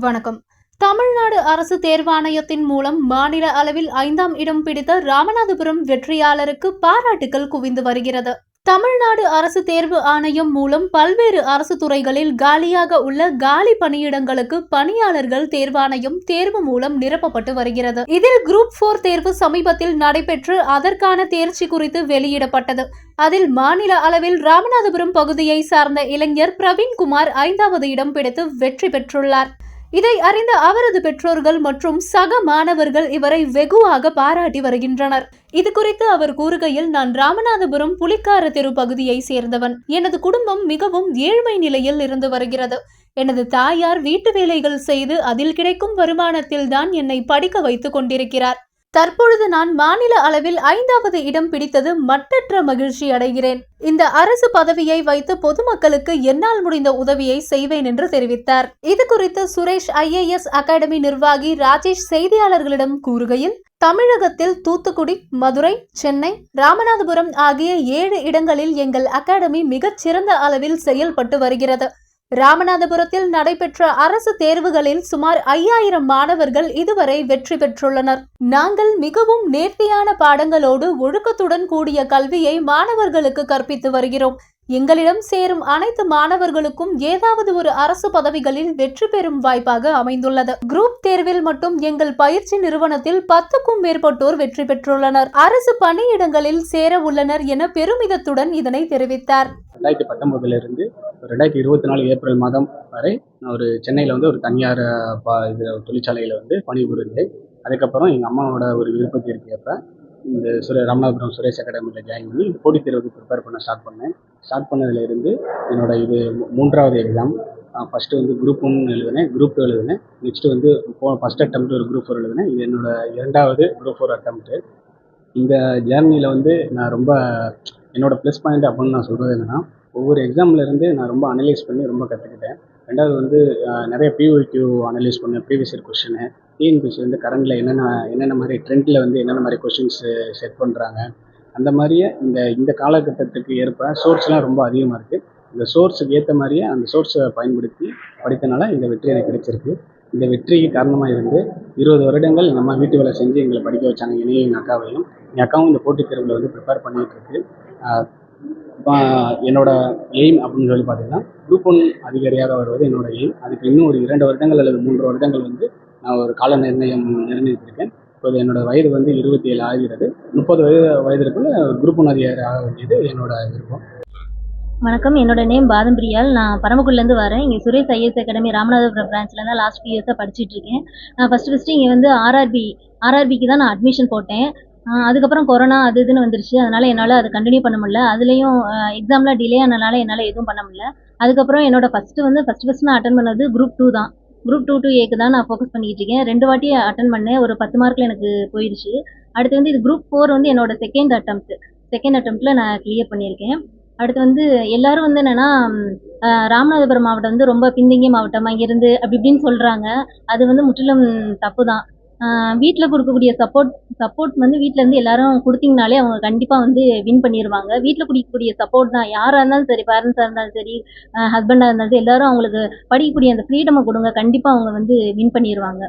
வணக்கம். தமிழ்நாடு அரசு தேர்வாணையத்தின் மூலம் மாநில அளவில் ஐந்தாம் இடம் பிடித்த ராமநாதபுரம் வெற்றியாளருக்கு பாராட்டுகள் குவிந்து வருகிறது. தமிழ்நாடு அரசு தேர்வு ஆணையம் மூலம் பல்வேறு அரசு துறைகளில் காலியாக உள்ள காலி பணியிடங்களுக்கு பணியாளர்கள் தேர்வாணையம் தேர்வு மூலம் நிரப்பப்பட்டு வருகிறது. இதில் குரூப் போர் தேர்வு சமீபத்தில் நடைபெற்று அதற்கான தேர்ச்சி குறித்து வெளியிடப்பட்டது. அதில் மாநில அளவில் ராமநாதபுரம் பகுதியை சார்ந்த இளைஞர் பிரவீன்குமார் ஐந்தாவது இடம் பிடித்து வெற்றி பெற்றுள்ளார். இதை அறிந்த அவரது பெற்றோர்கள் மற்றும் சக மாணவர்கள் இவரை வெகுவாக பாராட்டி வருகின்றனர். இது குறித்து அவர் கூறுகையில் நான் ராமநாதபுரம் புலிக்கார தெரு பகுதியை சேர்ந்தவன். எனது குடும்பம் மிகவும் ஏழ்மை நிலையில் இருந்து வருகிறது. எனது தாயார் வீட்டு வேலைகள் செய்து அதில் கிடைக்கும் வருமானத்தில் தான் என்னை படிக்க வைத்துக் கொண்டிருக்கிறார். தற்பொழுது நான் மாநில அளவில் ஐந்தாவது இடம் பிடித்தது மட்டற்ற மகிழ்ச்சி அடைகிறேன். இந்த அரசு பதவியை வைத்து பொதுமக்களுக்கு என்னால் முடிந்த உதவியை செய்வேன் என்று தெரிவித்தார். இது குறித்து சுரேஷ் ஐஏஎஸ் அகாடமி நிர்வாகி ராஜேஷ் செய்தியாளர்களிடம் கூறுகையில் தமிழகத்தில் தூத்துக்குடி மதுரை சென்னை ராமநாதபுரம் ஆகிய ஏழு இடங்களில் எங்கள் அகாடமி மிகச் சிறந்த அளவில் செயல்பட்டு வருகிறது. ராமநாதபுரத்தில் நடைபெற்ற அரசு தேர்வுகளில் சுமார் ஐயாயிரம் மாணவர்கள் இதுவரை வெற்றி பெற்றுள்ளனர். நாங்கள் மிகவும் நேர்த்தியான பாடங்களோடு ஒழுக்கத்துடன் கூடிய கல்வியை மாணவர்களுக்கு கற்பித்து வருகிறோம். எங்களிடம் சேரும் அனைத்து மாணவர்களுக்கும் ஏதாவது ஒரு அரசு பதவிகளில் வெற்றி பெறும் வாய்ப்பாக அமைந்துள்ளது. குரூப் தேர்வில் மட்டும் எங்கள் பயிற்சி நிறுவனத்தில் பத்துக்கும் மேற்பட்டோர் வெற்றி பெற்றுள்ளனர். அரசு பணியிடங்களில் சேர உள்ளனர் என பெருமிதத்துடன் இதனை தெரிவித்தார். ரெண்டாயிரத்தி பத்தொம்போதுலேருந்து ரெண்டாயிரத்தி இருபத்தி நாலு ஏப்ரல் மாதம் வரை நான் ஒரு சென்னையில் வந்து ஒரு தனியார் பா இது தொழிற்சாலையில் வந்து பணிபுரிந்தேன். அதுக்கப்புறம் எங்கள் அம்மாவோட ஒரு விருப்பத்திற்கு ஏற்ப இந்த சுரே ராமநாதபுரம் சுரேஷ் அகாடமியில் ஜாயின் பண்ணி போட்டித் தேர்வுக்கு ப்ரிப்பேர் பண்ண ஸ்டார்ட் பண்ணேன். ஸ்டார்ட் பண்ணதுலேருந்து என்னோட இது மூன்றாவது எக்ஸாம் ஃபஸ்ட்டு வந்து குரூப் ஒன் எழுதினேன் குரூப் டூ எழுதினேன். நெக்ஸ்ட்டு வந்து போ ஃபஸ்ட் அட்டம்ப்ட் ஒரு குரூப் ஃபோர் எழுதினேன். இது என்னோட இரண்டாவது குரூப் ஃபோர் அட்டம்ப்ட்டு இந்த ஜேர்னியில் வந்து நான் ரொம்ப என்னோடய ப்ளஸ் பாயிண்ட் அப்படின்னு நான் சொல்கிறது என்னென்னா ஒவ்வொரு எக்ஸாம்லேருந்து நான் ரொம்ப அனலைஸ் பண்ணி ரொம்ப கற்றுக்கிட்டேன் ரெண்டாவது வந்து நிறைய பிஒக்யூ அனலைஸ் பண்ணேன் ப்ரீவியஸ் இயர் கொஷினு டிஎன்பிசி வந்து கரண்டில் என்னென்ன என்னென்ன மாதிரி ட்ரெண்டில் வந்து என்னென்ன மாதிரி கொஷின்ஸ் செட் பண்ணுறாங்க அந்த மாதிரியே இந்த இந்த காலகட்டத்துக்கு ஏற்ப சோர்ஸ்லாம் ரொம்ப அதிகமாக இருக்குது இந்த சோர்ஸுக்கு ஏற்ற மாதிரியே அந்த சோர்ஸை பயன்படுத்தி படித்தனால இந்த வெற்றி எனக்கு கிடைச்சிருக்கு. இந்த வெற்றிக்கு காரணமாக இருந்து இருபது வருடங்கள் எங்கள் அம்மா வீட்டு வேலை செஞ்சு எங்களை படிக்க வச்சாங்க இனியும் எங்கள் அக்காவையும். எங்கள் அக்காவும் இந்த போட்டித் தேர்வில் வந்து ப்ரிப்பேர் பண்ணிகிட்டு இருக்கு. என்னோட எய்ம் அப்படின்னு சொல்லி பார்த்தீங்கன்னா குரூப் ஒன் அதிகாரியாக வருவது என்னோட எய்ம் அதுக்கு இன்னும் ஒரு இரண்டு வருடங்கள் அல்லது மூன்று வருடங்கள் வந்து நான் ஒரு கால நிர்ணயம் நிர்ணயித்திருக்கேன். இப்போது என்னோட வயது வந்து இருபத்தி ஏழு ஆகிறது. முப்பது வயது வயதிற்குள்ள குரூப் ஒன் அதிகாரி ஆக வேண்டியது என்னோட விருப்பம். வணக்கம். என்னோட நேம் பாதம் பிரியால் நான் பரமக்குடிலேருந்து வரேன். இங்கே சுரேஷ் ஐஎஸ் அகாடமி ராமநாதபுரம் பிரான்ச்சில் தான் லாஸ்ட் ஃபியூ இயர்ஸாக படிச்சுட்டு இருக்கேன். நான் ஃபஸ்ட்டு ஃபஸ்ட்டு இங்கே வந்து ஆர்ஆர்பி ஆர்ஆர்பிக்கு தான் நான் அட்மிஷன் போட்டேன். அதுக்கப்புறம் கொரோனா அது இதுன்னு வந்துருச்சு. அதனால் என்னால் அதை கண்டினியூ பண்ண முடியல. அதுலேயும் எக்ஸாம்லாம் டிலே ஆனனால என்னால் எதுவும் பண்ண முடியல. அதுக்கப்புறம் என்னோட ஃபஸ்ட்டு வந்து ஃபஸ்ட் ஃபஸ்ட் நான் அட்டன் பண்ணது குரூப் டூ தான். குரூப் டூ டூ ஏக்கு தான் நான் ஃபோக்கஸ் பண்ணிக்கிட்டு இருக்கேன். ரெண்டு வாட்டி அட்டன் பண்ணேன். ஒரு பத்து மார்க்கில் எனக்கு போயிடுச்சு. அடுத்து வந்து இது குரூப் ஃபோர் வந்து என்னோட செகண்ட் அட்டம்ப்ட் செகண்ட் அட்டம்ப்டில் நான் கிளியர் பண்ணியிருக்கேன். அடுத்து வந்து எல்லாரும் வந்து என்னன்னா ராமநாதபுரம் மாவட்டம் வந்து ரொம்ப பின்தங்கிய மாவட்டம் அங்கேருந்து அப்படி இப்படின்னு சொல்கிறாங்க அது வந்து முற்றிலும் தப்பு தான். வீட்டில் கொடுக்கக்கூடிய சப்போர்ட் சப்போர்ட் வந்து வீட்டிலேருந்து எல்லாரும் கொடுத்தீங்கனாலே அவங்க கண்டிப்பாக வந்து வின் பண்ணிடுவாங்க வீட்டில் கொடுக்கக்கூடிய சப்போர்ட் தான். யாராக இருந்தாலும் சரி பேரண்ட்ஸாக இருந்தாலும் சரி ஹஸ்பண்டாக இருந்தாலும் சரி எல்லாரும் அவங்களுக்கு படிக்கக்கூடிய அந்த ஃப்ரீடமை கொடுங்க. கண்டிப்பாக அவங்க வந்து வின் பண்ணிடுவாங்க